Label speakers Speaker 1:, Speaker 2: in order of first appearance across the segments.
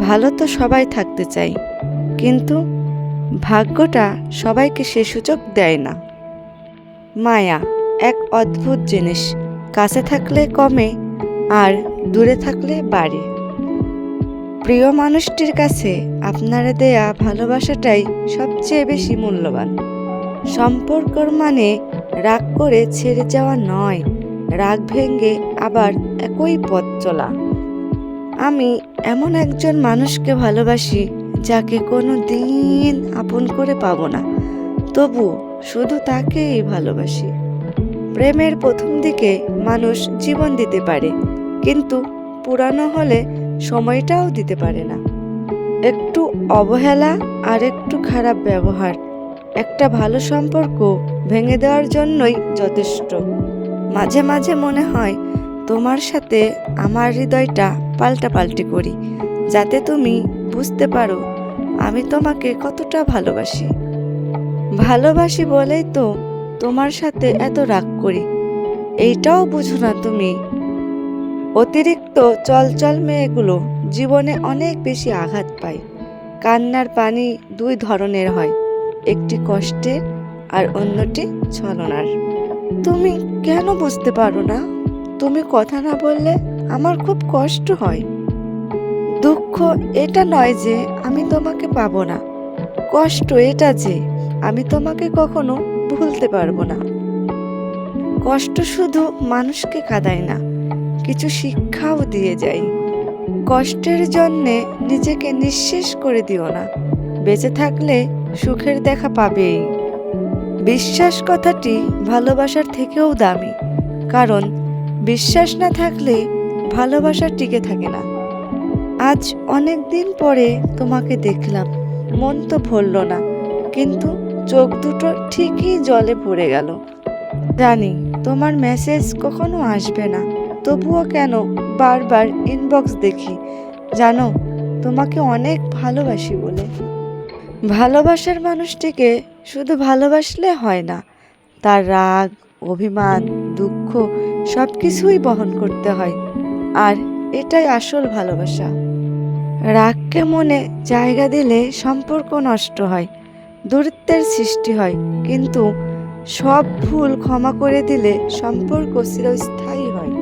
Speaker 1: ভালো তো সবাই থাকতে চাই কিন্তু ভাগ্যটা সবাইকে সে সুযোগ দেয় না। মায়া, এক অদ্ভুত জিনিস, কাছে থাকলে কমে আর দূরে থাকলে বাড়ে। প্রিয় মানুষটির কাছে আপনারা দেয়া ভালোবাসাটাই সবচেয়ে বেশি মূল্যবান। সম্পর্কর মানে রাগ করে ছেড়ে যাওয়া নয়, রাগ ভেঙে আবার একই পথ চলা। আমি এমন একজন মানুষকে ভালোবাসি যাকে কোনো দিন আপন করে পাবো না। তবু শুধু তাকেই ভালোবাসি। প্রেমের প্রথম দিকে মানুষ জীবন দিতে পারে, কিন্তু পুরানো হলে সময়টাও দিতে পারে না। একটু অবহেলা আর একটু খারাপ ব্যবহার, একটা ভালো সম্পর্ক ভেঙে দেওয়ার জন্যই যথেষ্ট। মাঝে মাঝে মনে হয় তোমার সাথে আমার হৃদয়টা পাল্টাপাল্টি করি। যাতে তুমি বুঝতে পারো, আমি তোমাকে কতটা ভালোবাসি। ভালোবাসি বলেই তো তোমার সাথে এত রাগ করি। এইটাও বুঝো না তুমি। অতিরিক্ত চলচল মেয়েগুলো জীবনে অনেক বেশি আঘাত পায়। কান্নার পানি দুই ধরনের হয়, একটি কষ্টের আর অন্যটি ছলনার। তুমি কেন বুঝতে পারো না? তুমি কথা না বললে আমার খুব কষ্ট হয়। দুঃখ এটা নয় যে আমি তোমাকে পাবো না। কষ্ট এটা যে আমি তোমাকে কখনো ভুলতে পারব না। কষ্ট শুধু মানুষকে কাঁদায় না, কিছু শিক্ষাও দিয়ে যায়। কষ্টের জন্যে নিজেকে নিঃশেষ করে দিও না। বেঁচে থাকলে সুখের দেখা পাবেই। বিশ্বাস কথাটি ভালোবাসার থেকেও দামি, কারণ বিশ্বাস না থাকলে ভালোবাসা টিকে থাকে না। আজ অনেক দিন পরে তোমাকে দেখলাম, মন তো ভরল না, কিন্তু চোখ দুটো ঠিকই জলে ভরে গেল। জানি তোমার মেসেজ কখনো আসবে না, তবুও কেন বারবার ইনবক্স দেখি? জানো, তোমাকে অনেক ভালোবাসি বলে। ভালোবাসার মানুষটিকে শুধু ভালোবাসলে হয় না, তার রাগ, অভিমান, দুঃখ সব কিছুই বহন করতে হয়। আর এটাই আসল ভালোবাসা। রাগকে মনে জায়গা দিলে সম্পর্ক নষ্ট হয়, দূরত্বের সৃষ্টি হয়, কিন্তু সব ভুল ক্ষমা করে দিলে সম্পর্ক চিরস্থায়ী হয়।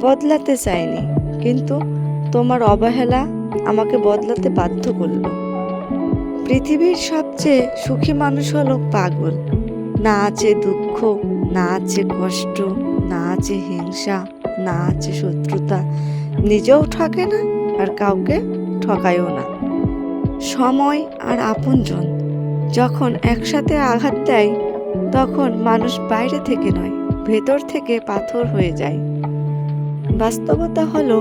Speaker 1: বদলাতে চাইনি, কিন্তু তোমার অবহেলা আমাকে বদলাতে বাধ্য করল। পৃথিবীর সবচেয়ে সুখী মানুষ হলো পাগল। না আছে দুঃখ, না আছে কষ্ট না আছে হিংসা, না আছে শত্রুতা, নিজেও ঠকে না আর কাউকে ঠকায়ও না। সময় আর আপনজন যখন একসাথে আঘাত দেয়, তখন মানুষ বাইরে থেকে নয়, ভেতর থেকে পাথর হয়ে যায়। বাস্তবতা হলো,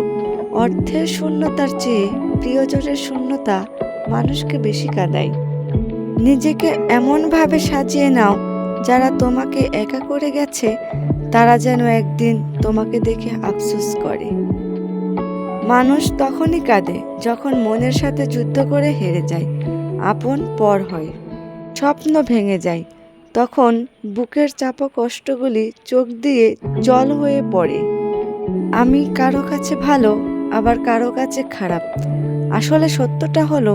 Speaker 1: অর্থের শূন্যতার চেয়ে প্রিয়জনের শূন্যতা মানুষকে বেশি কাঁদায়। নিজেকে এমনভাবে সাজিয়ে নাও যারা তোমাকে একা করে গেছে তারা যেন একদিন তোমাকে দেখে আফসোস করে। মানুষ তখনই কাঁদে যখন মনের সাথে যুদ্ধ করে হেরে যায়, আপন পর হয়। স্বপ্ন ভেঙে যায়, তখন বুকের চাপা কষ্টগুলি চোখ দিয়ে জল হয়ে পড়ে। আমি কারও কাছে ভালো, আবার কারও কাছে খারাপ। আসলে সত্যটা হলো,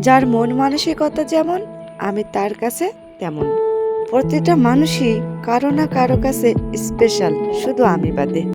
Speaker 1: যার মন মানসিকতা যেমন, আমি তার কাছে তেমন। প্রতিটা মানুষই কারও না কারও কাছে স্পেশাল শুধু আমি বাদে।